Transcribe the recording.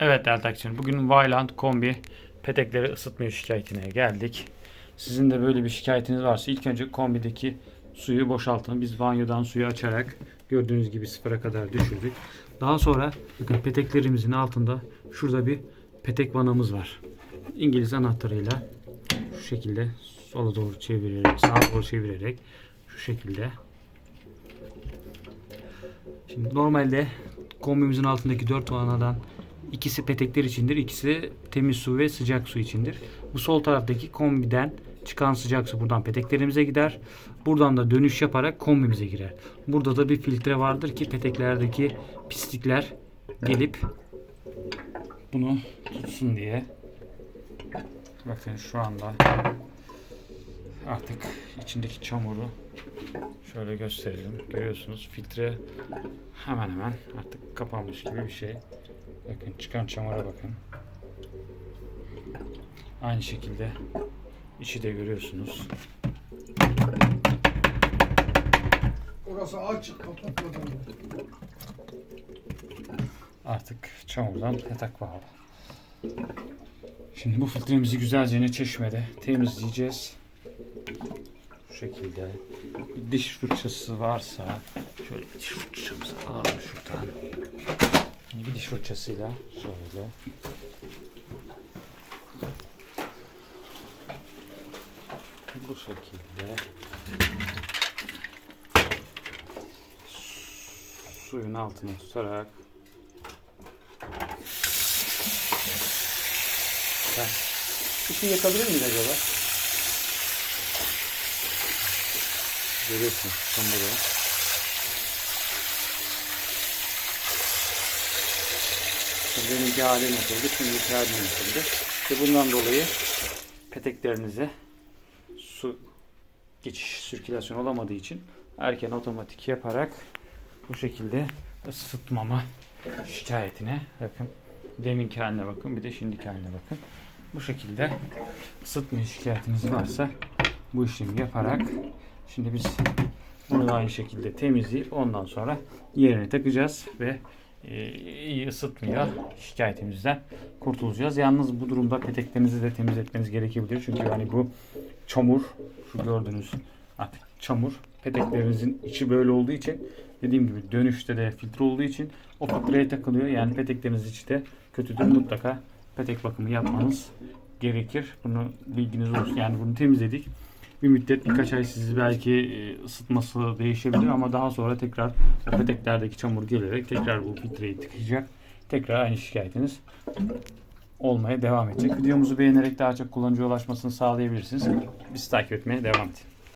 Evet değerli. Bugün Vyland kombi petekleri ısıtmıyor şikayetine geldik. Sizin de böyle bir şikayetiniz varsa ilk önce kombideki suyu boşaltın. Biz banyodan suyu açarak gördüğünüz gibi sıfıra kadar düşürdük. Daha sonra bakın peteklerimizin altında şurada bir petek vanamız var. İngiliz anahtarıyla şu şekilde sola doğru çevirerek, sağa doğru çevirerek şu şekilde Şimdi normalde kombimizin altındaki dört vanadan ikisi petekler içindir, ikisi temiz su ve sıcak su içindir. Bu sol taraftaki kombiden çıkan sıcak su buradan peteklerimize gider. Buradan da dönüş yaparak kombimize girer. Burada da bir filtre vardır ki peteklerdeki pislikler gelip bunu tutsun diye. Bakın şu anda artık içindeki çamuru Şöyle gösterelim. Görüyorsunuz filtre hemen hemen artık kapanmış gibi bir şey. Bakın çıkan çamura bakın. Aynı şekilde içi de görüyorsunuz. Orası açık kapatmadan. Artık çamurdan yatak bağlı. Şimdi bu filtremizi güzelce ne çeşmede temizleyeceğiz. Bu şekilde. Bir diş fırçası varsa şöyle diş fırçamızı alalım şuradan. Fırçasıyla şöyle. Bu şekilde suyun altına tutarak ışığı yakabilir miyiz acaba? Görüyorsun çamuru. Benimki haline yapıldı, şimdiki haline yapıldı. Ve bundan dolayı peteklerinize su geçiş, sirkülasyon olamadığı için erken otomatik yaparak bu şekilde ısıtmama şikayetine bakın. Deminki haline bakın bir de şimdiki haline bakın. Bu şekilde ısıtma şikayetiniz varsa bu işlemi yaparak şimdi biz bunu aynı şekilde temizleyip ondan sonra yerine takacağız ve iyi ısıtmıyor şikayetimizden kurtulacağız. Yalnız bu durumda peteklerinizi de temizletmeniz gerekebilir. Çünkü yani bu çamur şu gördüğünüz artık çamur peteklerinizin içi böyle olduğu için dediğim gibi dönüşte de filtre olduğu için o filtreye takılıyor. Yani petekleriniz içi de kötüdür. Mutlaka petek bakımı yapmanız gerekir. Bunu bilginiz olsun. Yani bunu temizledik. Bir müddet birkaç ay sizi belki e, ısıtması değişebilir ama daha sonra tekrar o peteklerdeki çamur gelerek tekrar bu filtreyi tıkayacak. Tekrar aynı şikayetiniz olmaya devam edecek. Videomuzu beğenerek daha çok kullanıcıya ulaşmasını sağlayabilirsiniz. Bizi takip etmeye devam edin.